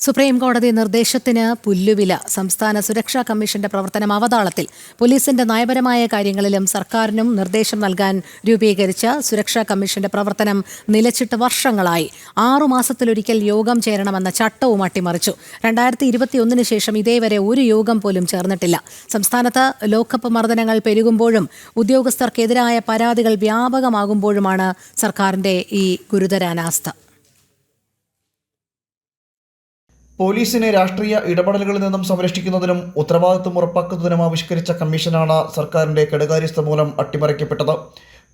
Supreme കോടതി നിർദ്ദേശത്തിന് പുല്ലുവില സംസ്ഥാന സുരക്ഷാ കമ്മീഷന്റെ പ്രവർത്തനം അവതാളത്തിൽ പോലീസിന്റെ നയപരമായ കാര്യങ്ങളിലും സർക്കാരിനും നിർദ്ദേശം നൽകാൻ രൂപീകരിച്ച സുരക്ഷാ കമ്മീഷന്റെ പ്രവർത്തനം നിലച്ചിട്ട് വർഷങ്ങളായി. ആറുമാസത്തിലൊരിക്കൽ യോഗം ചേരണമെന്ന ചട്ടവും അട്ടിമറിച്ചു. രണ്ടായിരത്തി ഇരുപത്തിയൊന്നിന് ശേഷം ഇതേവരെ ഒരു യോഗം പോലും ചേർന്നിട്ടില്ല. സംസ്ഥാനത്ത് ലോക്കപ്പ് മർദ്ദനങ്ങൾ പെരുകുമ്പോഴും ഉദ്യോഗസ്ഥർക്കെതിരായ പരാതികൾ വ്യാപകമാകുമ്പോഴുമാണ് സർക്കാരിന്റെ ഈ ഗുരുതര പോലീസിനെ രാഷ്ട്രീയ ഇടപെടലുകളിൽ നിന്നും സംരക്ഷിക്കുന്നതിനും ഉത്തരവാദിത്വം ഉറപ്പാക്കുന്നതിനും ആവിഷ്കരിച്ച കമ്മീഷനാണ് സർക്കാരിന്റെ കെടുകാര്യസ്ഥ മൂലം അട്ടിമറിക്കപ്പെട്ടത്.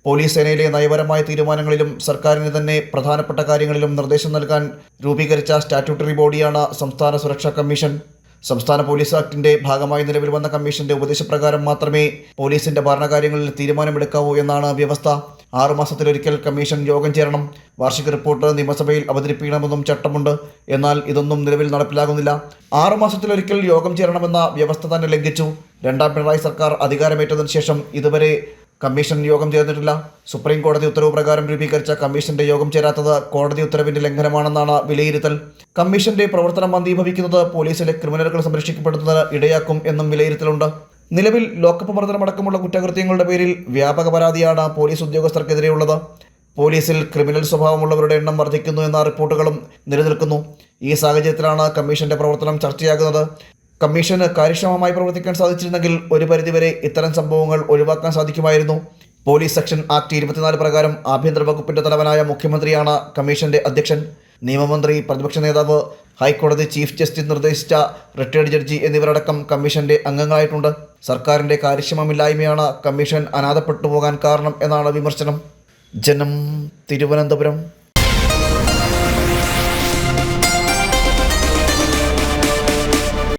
പോലീസ് സേനയിലെ നയപരമായ തീരുമാനങ്ങളിലും സർക്കാരിന് തന്നെ പ്രധാനപ്പെട്ട കാര്യങ്ങളിലും നിർദ്ദേശം നൽകാൻ രൂപീകരിച്ച സ്റ്റാറ്റ്യൂട്ടറി ബോഡിയാണ് സംസ്ഥാന സുരക്ഷാ കമ്മീഷൻ. സംസ്ഥാന പോലീസ് ആക്ടിന്റെ ഭാഗമായി നിലവിൽ വന്ന കമ്മീഷന്റെ ഉപദേശപ്രകാരം മാത്രമേ പോലീസിന്റെ ഭരണകാര്യങ്ങളിൽ തീരുമാനമെടുക്കാവൂ എന്നാണ് വ്യവസ്ഥ. ആറുമാസത്തിലൊരിക്കൽ കമ്മീഷൻ യോഗം ചേരണം. വാർഷിക റിപ്പോർട്ട് നിയമസഭയിൽ അവതരിപ്പിക്കണമെന്നും ചട്ടമുണ്ട്. എന്നാൽ ഇതൊന്നും നിലവിൽ നടപ്പിലാകുന്നില്ല. ആറുമാസത്തിലൊരിക്കൽ യോഗം ചേരണമെന്ന വ്യവസ്ഥ തന്നെ ലംഘിച്ചു. രണ്ടാം പിണറായി സർക്കാർ അധികാരമേറ്റതിനു ശേഷം ഇതുവരെ കമ്മീഷൻ യോഗം ചേർന്നിട്ടില്ല. സുപ്രീം കോടതി ഉത്തരവ് പ്രകാരം രൂപീകരിച്ച കമ്മീഷന്റെ യോഗം ചേരാത്തത് കോടതി ഉത്തരവിന്റെ ലംഘനമാണെന്നാണ് വിലയിരുത്തൽ. കമ്മീഷന്റെ പ്രവർത്തനം മന്ദീഭവിക്കുന്നത് പോലീസിലെ ക്രിമിനലുകൾ സംരക്ഷിക്കപ്പെടുന്നതിന് ഇടയാക്കും എന്നും വിലയിരുത്തലുണ്ട്. നിലവിൽ ലോക്കപ്പ് മർദ്ദനമടക്കമുള്ള കുറ്റകൃത്യങ്ങളുടെ പേരിൽ വ്യാപക പരാതിയാണ് പോലീസ് ഉദ്യോഗസ്ഥർക്കെതിരെയുള്ളത്. പോലീസിൽ ക്രിമിനൽ സ്വഭാവമുള്ളവരുടെ എണ്ണം വർദ്ധിക്കുന്നു എന്ന റിപ്പോർട്ടുകളും നിലനിൽക്കുന്നു. ഈ സാഹചര്യത്തിലാണ് കമ്മീഷന്റെ പ്രവർത്തനം ചർച്ചയാകുന്നത്. കമ്മീഷന് കാര്യക്ഷമമായി പ്രവർത്തിക്കാൻ സാധിച്ചിരുന്നെങ്കിൽ ഒരു പരിധിവരെ ഇത്തരം സംഭവങ്ങൾ ഒഴിവാക്കാൻ സാധിക്കുമായിരുന്നു. പോലീസ് സെക്ഷൻ ആക്ട് ഇരുപത്തിനാല് പ്രകാരം ആഭ്യന്തര വകുപ്പിന്റെ തലവനായ മുഖ്യമന്ത്രിയാണ് കമ്മീഷന്റെ അധ്യക്ഷൻ. നിയമമന്ത്രി പ്രതിപക്ഷ നേതാവ് ഹൈക്കോടതി ചീഫ് ജസ്റ്റിസ് നിർദ്ദേശിച്ച റിട്ടയർഡ് ജഡ്ജി എന്നിവരടക്കം കമ്മീഷന്റെ അംഗങ്ങളായിട്ടുണ്ട്. സർക്കാരിന്റെ കാര്യക്ഷമമില്ലായ്മയാണ് കമ്മീഷൻ അനാഥപ്പെട്ടു പോകാൻ കാരണം എന്നാണ് വിമർശനം. ജനം തിരുവനന്തപുരം.